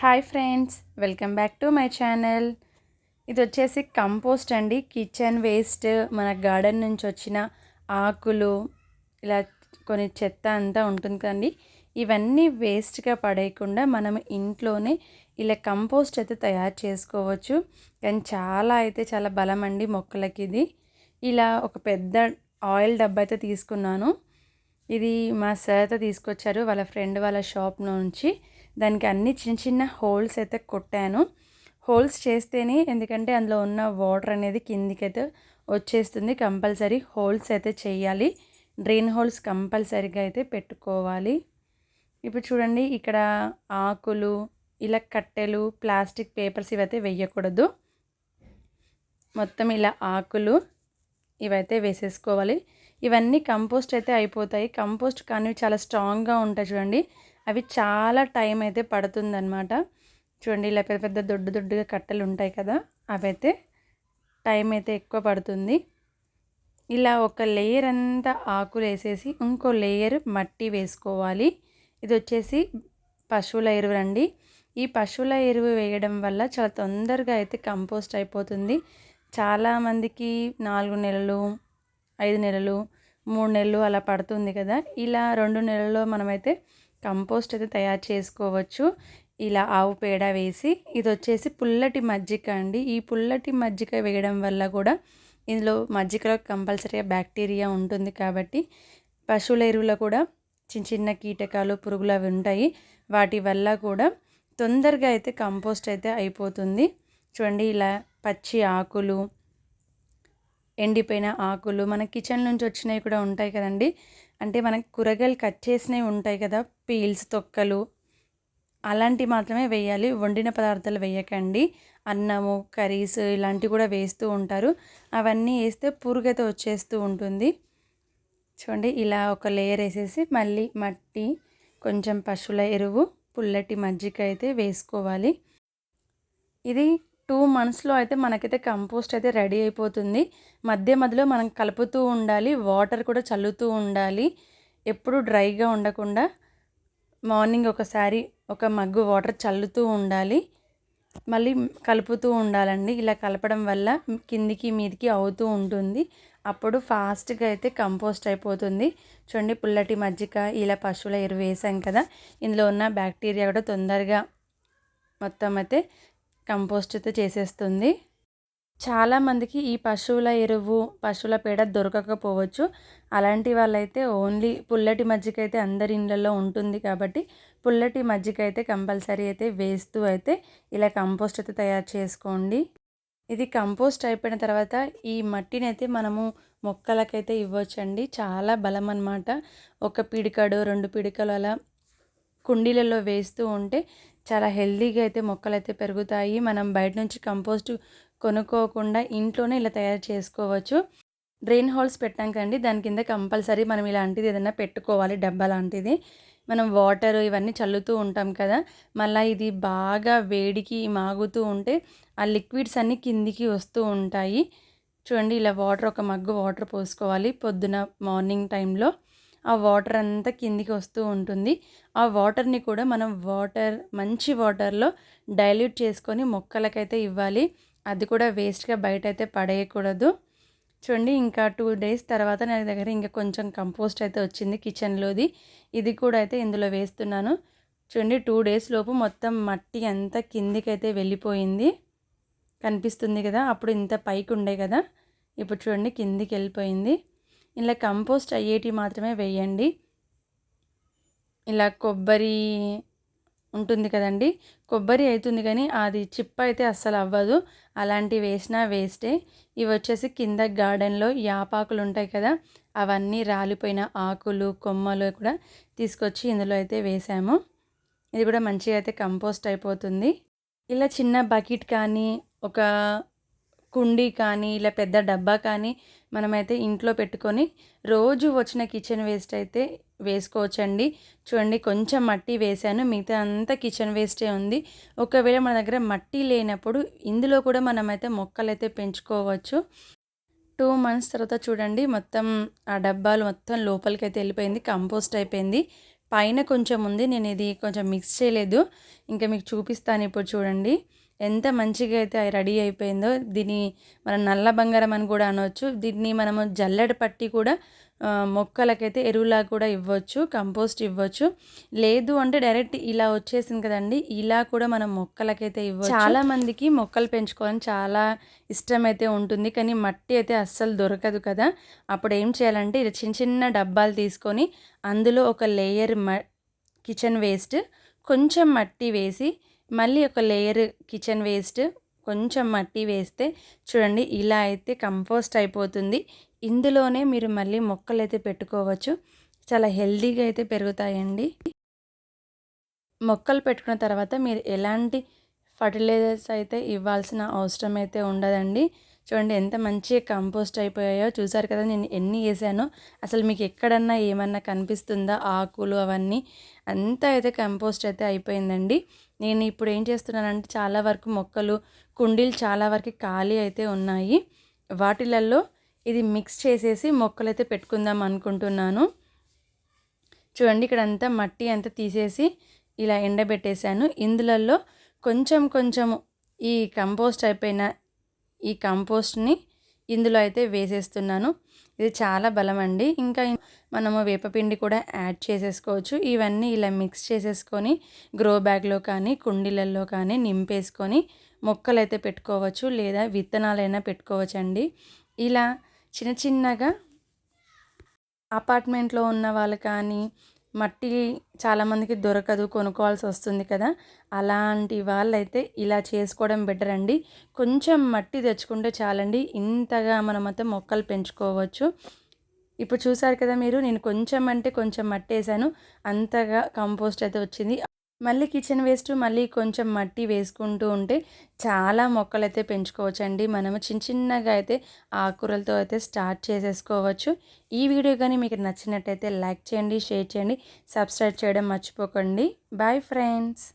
Hi friends welcome back to my channel. ఇది వచ్చేసి compost అండి. కిచెన్ వేస్ట్ మన గార్డెన్ నుంచి వచ్చిన ఆకులు ఇలా కొన్ని చెత్త అంతా ఉంటుంది కదండి. ఇవన్నీ వేస్ట్గా పడేయకుండా మనం ఇంట్లోనే ఇలా కంపోస్ట్ అయితే తయారు చేసుకోవచ్చు. కానీ చాలా అయితే చాలా బలం అండి మొక్కలకి ఇది. ఇలా ఒక పెద్ద ఆయిల్ డబ్బా అయితే తీసుకున్నాను. ఇది మా సార్ తీసుకొచ్చారు. వాళ్ళ ఫ్రెండ్ వాళ్ళ షాప్ నుంచి. దానికి అన్ని చిన్న చిన్న హోల్స్ అయితే కొట్టాను. హోల్స్ చేస్తేనే ఎందుకంటే అందులో ఉన్న వాటర్ అనేది కిందికైతే వచ్చేస్తుంది. కంపల్సరీ హోల్స్ అయితే చేయాలి. డ్రైన్ హోల్స్ కంపల్సరీగా అయితే పెట్టుకోవాలి. ఇప్పుడు చూడండి ఇక్కడ ఆకులు ఇలా కట్టెలు ప్లాస్టిక్ పేపర్స్ ఇవైతే వేయకూడదు. మొత్తం ఇలా ఆకులు ఇవైతే వేసేసుకోవాలి. ఇవన్నీ కంపోస్ట్ అయితే అయిపోతాయి. కంపోస్ట్ కానీ చాలా స్ట్రాంగ్గా ఉంటాయి చూడండి. అవి చాలా టైం అయితే పడుతుందన్నమాట. చూడండి ఇలా పెద్ద పెద్ద దొడ్డు దొడ్డుగా కట్టెలు ఉంటాయి కదా అవైతే టైం అయితే ఎక్కువ పడుతుంది. ఇలా ఒక లేయర్ అంతా ఆకులు వేసేసి ఇంకో లేయర్ మట్టి వేసుకోవాలి. ఇది వచ్చేసి పశువుల ఎరువు అండి. ఈ పశువుల ఎరువు వేయడం వల్ల చాలా తొందరగా అయితే కంపోస్ట్ అయిపోతుంది. చాలామందికి నాలుగు నెలలు ఐదు నెలలు మూడు నెలలు అలా పడుతుంది కదా. ఇలా రెండు నెలల్లో మనమైతే కంపోస్ట్ అయితే తయారు చేసుకోవచ్చు. ఇలా ఆవు పేడ వేసి ఇది వచ్చేసి పుల్లటి మజ్జిగ అండి. ఈ పుల్లటి మజ్జిగ వేయడం వల్ల కూడా ఇందులో మజ్జిగలో కంపల్సరీగా బ్యాక్టీరియా ఉంటుంది కాబట్టి పశువుల ఎరువులో కూడా చిన్న చిన్న కీటకాలు పురుగులు అవి ఉంటాయి. వాటి వల్ల కూడా తొందరగా అయితే కంపోస్ట్ అయితే అయిపోతుంది. చూడండి ఇలా పచ్చి ఆకులు ఎండిపోయిన ఆకులు మన కిచెన్ నుంచి వచ్చినవి కూడా ఉంటాయి కదండి. అంటే మనకి కూరగాయలు కట్ చేసినవి ఉంటాయి కదా పీల్స్ తొక్కలు అలాంటివి మాత్రమే వేయాలి. వండిన పదార్థాలు వేయకండి. అన్నము కర్రీస్ ఇలాంటివి కూడా వేస్తూ ఉంటారు. అవన్నీ వేస్తే పురుగు వచ్చేస్తూ ఉంటుంది. చూడండి ఇలా ఒక లేయర్ వేసేసి మళ్ళీ మట్టి కొంచెం పశువుల ఎరువు పుల్లటి మజ్జిగ అయితే వేసుకోవాలి. ఇది టూ మంత్స్లో అయితే మనకైతే కంపోస్ట్ అయితే రెడీ అయిపోతుంది. మధ్య మధ్యలో మనం కలుపుతూ ఉండాలి వాటర్ కూడా చల్లుతూ ఉండాలి. ఎప్పుడు డ్రైగా ఉండకుండా మార్నింగ్ ఒకసారి ఒక మగ్గు వాటర్ చల్లుతూ ఉండాలి. మళ్ళీ కలుపుతూ ఉండాలండి. ఇలా కలపడం వల్ల కిందికి మీదికి అవుతూ ఉంటుంది. అప్పుడు ఫాస్ట్గా అయితే కంపోస్ట్ అయిపోతుంది. చూడండి పుల్లటి మజ్జిగ ఇలా పశువుల ఎరువు వేసాం కదా. ఇందులో ఉన్న బ్యాక్టీరియా కూడా తొందరగా మొత్తం అయితే కంపోస్ట్ అయితే చేసేస్తుంది. చాలామందికి ఈ పశువుల ఎరువు పశువుల పేడ దొరకకపోవచ్చు. అలాంటి వాళ్ళైతే ఓన్లీ పుల్లటి మజ్జిగ అయితే అందరి ఇళ్ళల్లో ఉంటుంది కాబట్టి పుల్లటి మజ్జిగ అయితే కంపల్సరీ అయితే వేస్తూ అయితే ఇలా కంపోస్ట్ అయితే తయారు చేసుకోండి. ఇది కంపోస్ట్ అయిపోయిన తర్వాత ఈ మట్టిని అయితే మనము మొక్కలకైతే ఇవ్వచ్చండి. చాలా బలం అనమాట ఒక పిడికడు రెండు పిడికలు అలా కుండీలలో వేస్తూ ఉంటే చాలా హెల్తీగా అయితే మొక్కలు అయితే పెరుగుతాయి. మనం బయట నుంచి కంపోస్ట్ కొనుక్కోకుండా ఇంట్లోనే ఇలా తయారు చేసుకోవచ్చు. డ్రెయిన్ హోల్స్ పెట్టాకండి దాని కింద కంపల్సరీ మనం ఇలాంటిది ఏదైనా పెట్టుకోవాలి డబ్బా లాంటిది. మనం వాటర్ ఇవన్నీ చల్లుతూ ఉంటాం కదా మళ్ళీ ఇది బాగా వేడికి మాగుతూ ఉంటే ఆ లిక్విడ్స్ అన్నీ కిందికి వస్తూ ఉంటాయి. చూడండి ఇలా వాటర్ ఒక మగ్గు వాటర్ పోసుకోవాలి పొద్దున మార్నింగ్ టైంలో. ఆ వాటర్ అంతా కిందికి వస్తూ ఉంటుంది. ఆ వాటర్ని కూడా మనం వాటర్ మంచి వాటర్లో డైల్యూట్ చేసుకొని మొక్కలకైతే ఇవ్వాలి. అది కూడా వేస్ట్గా బయట అయితే పడేయకూడదు. చూడండి ఇంకా టూ డేస్ తర్వాత నా దగ్గర ఇంకా కొంచెం కంపోస్ట్ అయితే వచ్చింది కిచెన్లోది. ఇది కూడా అయితే ఇందులో వేస్తున్నాను. చూడండి టూ డేస్ లోపు మొత్తం మట్టి అంతా కిందికి అయితే వెళ్ళిపోయింది. కనిపిస్తుంది కదా అప్పుడు ఇంత పైకి ఉండే కదా. ఇప్పుడు చూడండి కిందికి వెళ్ళిపోయింది ఇలా కంపోస్ట్ అయ్యేటి మాత్రమే వేయండి. ఇలా కొబ్బరి ఉంటుంది కదండి. కొబ్బరి అవుతుంది కానీ అది చిప్ప అయితే అస్సలు అవ్వదు. అలాంటివి వేసినా వేస్టే. ఇవి వచ్చేసి కింద గార్డెన్లో యాపాకులు ఉంటాయి కదా అవన్నీ రాలిపోయిన ఆకులు కొమ్మలు కూడా తీసుకొచ్చి ఇందులో అయితే వేసాము. ఇది కూడా మంచిగా అయితే కంపోస్ట్ అయిపోతుంది. ఇలా చిన్న బకెట్ కానీ ఒక కుండీ కానీ ఇలా పెద్ద డబ్బా కానీ మనమైతే ఇంట్లో పెట్టుకొని రోజు వచ్చిన కిచెన్ వేస్ట్ అయితే వేసుకోవచ్చండి. చూడండి కొంచెం మట్టి వేసాను మిగతా అంతా కిచెన్ వేస్టే ఉంది. ఒకవేళ మన దగ్గర మట్టి లేనప్పుడు ఇందులో కూడా మనమైతే మొక్కలు అయితే పెంచుకోవచ్చు. టూ మంత్స్ తర్వాత చూడండి మొత్తం ఆ డబ్బాలు మొత్తం లోపలికి అయితే వెళ్ళిపోయింది కంపోస్ట్ అయిపోయింది. పైన కొంచెం ఉంది నేను ఇది కొంచెం మిక్స్ చేయలేదు. ఇంకా మీకు చూపిస్తాను ఇప్పుడు చూడండి. ఎంత మంచిగా అయితే రెడీ అయిపోయిందో దీన్ని మనం నల్ల బంగారం అని కూడా అనవచ్చు దీన్ని మనము జల్లెడ పట్టి కూడా మొక్కలకైతే ఎరువులా కూడా ఇవ్వచ్చు కంపోస్ట్ ఇవ్వచ్చు. లేదు అంటే డైరెక్ట్ ఇలా వచ్చేసింది కదండి ఇలా కూడా మనం మొక్కలకైతే ఇవ్వచ్చు. చాలా మందికి మొక్కలు పెంచుకోవాలని చాలా ఇష్టం అయితే ఉంటుంది కానీ మట్టి అయితే అస్సలు దొరకదు కదా. అప్పుడు ఏం చేయాలంటే ఇలా చిన్న చిన్న డబ్బాలు తీసుకొని అందులో ఒక లేయర్ మ కిచెన్ వేస్ట్ కొంచెం మట్టి వేసి మళ్ళీ ఒక లేయర్ కిచెన్ వేస్ట్ కొంచెం మట్టి వేస్తే చూడండి ఇలా అయితే కంపోస్ట్ అయిపోతుంది. ఇందులోనే మీరు మళ్ళీ మొక్కలు అయితే పెట్టుకోవచ్చు. చాలా హెల్దీగా అయితే పెరుగుతాయండి. మొక్కలు పెట్టుకున్న తర్వాత మీరు ఎలాంటి ఫర్టిలైజర్స్ అయితే ఇవ్వాల్సిన అవసరం అయితే ఉండదండి. చూడండి ఎంత మంచిగా కంపోస్ట్ అయిపోయాయో. చూసారు కదా నేను ఎన్ని వేసానో. అసలు మీకు ఎక్కడన్నా ఏమన్నా కనిపిస్తుందా? ఆకులు అవన్నీ. అంతా అయితే కంపోస్ట్ అయితే అయిపోయిందండి. నేను ఇప్పుడు ఏం చేస్తున్నానంటే చాలా వరకు మొక్కలు కుండీలు చాలా వరకు ఖాళీ అయితే ఉన్నాయి. వాటిలలో ఇది మిక్స్ చేసేసి మొక్కలు అయితే పెట్టుకుందాం అనుకుంటున్నాను. చూడండి ఇక్కడ అంతా మట్టి అంతా తీసేసి ఇలా ఎండబెట్టేశాను. ఇందులలో కొంచెం కొంచెము ఈ కంపోస్ట్ అయిపోయిన ఈ కంపోస్ట్ని ఇందులో అయితే వేసేస్తున్నాను. ఇది చాలా బలం అండి ఇంకా మనము వేపపిండి కూడా యాడ్ చేసేసుకోవచ్చు. ఇవన్నీ ఇలా మిక్స్ చేసేసుకొని గ్రో బ్యాగ్లో కానీ కుండీలలో కానీ నింపేసుకొని మొక్కలు అయితే పెట్టుకోవచ్చు లేదా విత్తనాలైనా పెట్టుకోవచ్చు అండి ఇలా చిన్న చిన్నగా అపార్ట్మెంట్లో ఉన్న వాళ్ళు కానీ మట్టి చాలామందికి దొరకదు కొనుక్కోవాల్సి వస్తుంది కదా. అలాంటి వాళ్ళైతే ఇలా చేసుకోవడం బెటర్ అండి. కొంచెం మట్టి తెచ్చుకుంటే చాలండి. ఇంతగా మనమైతే మొక్కలు పెంచుకోవచ్చు. ఇప్పుడు చూసారు కదా మీరు నేను కొంచెం అంటే కొంచెం మట్టి వేసాను. అంతగా కంపోస్ట్ అయితే వచ్చింది. మళ్ళీ కిచెన్ వేస్ట్ మళ్ళీ కొంచెం మట్టి వేసుకుంటూ ఉంటే చాలా మొక్కలు అయితే పెంచుకోవచ్చండి. మనము చిన్న చిన్నగా అయితే ఆకుకూరలతో అయితే స్టార్ట్ చేసేసుకోవచ్చు. ఈ వీడియో కానీ మీకు నచ్చినట్టయితే లైక్ చేయండి షేర్ చేయండి సబ్స్క్రైబ్ చేయడం మర్చిపోకండి. Bye friends